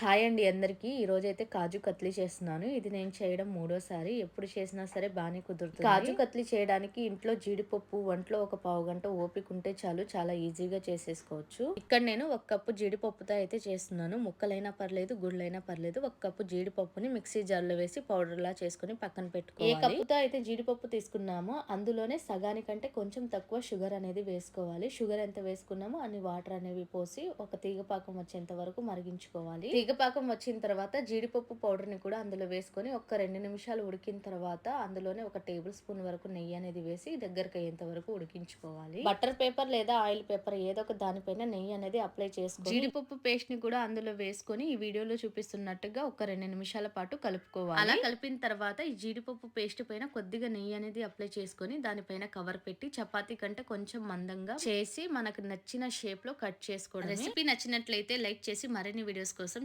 Hi అండి అందరికీ. ఈ రోజు కాజు కత్లీ చేస్తున్నాను. ఇది నేను చేయడం మూడోసారి. ఎప్పుడు చేసినా సరే బాగానే కుదురుతుంది. కాజు కత్లీ చేయడానికి ఇంట్లో జీడిపప్పు వంటలో ఒక పావు గంట ఓపిక ఉంటే చాలు. చాలా ఈజీగా చేసేసుకోవచ్చు. ఇక్కడ నేను ఒక కప్పు జీడిపప్పుతో అయితే చేస్తున్నాను. ముక్కలైనా పర్లేదు గుళ్ళైనా పర్లేదు. ఒక కప్పు జీడిపప్పుని మిక్సీ జార్లో వేసి పౌడర్ లా చేసుకుని పక్కన పెట్టుకోవాలి. ఏ కప్పుతో అయితే జీడిపప్పు తీసుకున్నామో అందులోనే సగానికంటే కొంచెం తక్కువ షుగర్ అనేది వేసుకోవాలి. షుగర్ ఎంత వేసుకున్నామో అన్ని వాటర్ అనేవి పోసి ఒక తీగ పాకం వచ్చేంత వరకు మరిగించుకోవాలి. తీగ పాకం వచ్చిన తర్వాత జీడిపప్పు పౌడర్ని కూడా అందులో వేసుకొని ఒక రెండు నిమిషాలు ఉడికిన తర్వాత అందులోనే ఒక టేబుల్ స్పూన్ వరకు నెయ్యి అనేది వేసి దగ్గరకు అయ్యేంత వరకు ఉడికించుకోవాలి. బటర్ పేపర్ లేదా ఆయిల్ పేపర్ ఏదో ఒక దానిపైన నెయ్యి అనేది అప్లై చేసుకోవాలి జీడిపప్పు పేస్ట్ని కూడా అందులో వేసుకొని ఈ వీడియోలో చూపిస్తున్నట్టుగా ఒక రెండు నిమిషాల పాటు కలుపుకోవాలి. అలా కలిపిన తర్వాత ఈ జీడిపప్పు పేస్ట్ పైన కొద్దిగా నెయ్యి అనేది అప్లై చేసుకొని దానిపైన కవర్ పెట్టి చపాతీ కంటే కొంచెం మందంగా చేసి మనకు నచ్చిన షేప్లో కట్ చేసుకోవడం రెసిపీ నచ్చినట్లయితే లైక్ చేసి మరిన్ని వీడియోస్ కోసం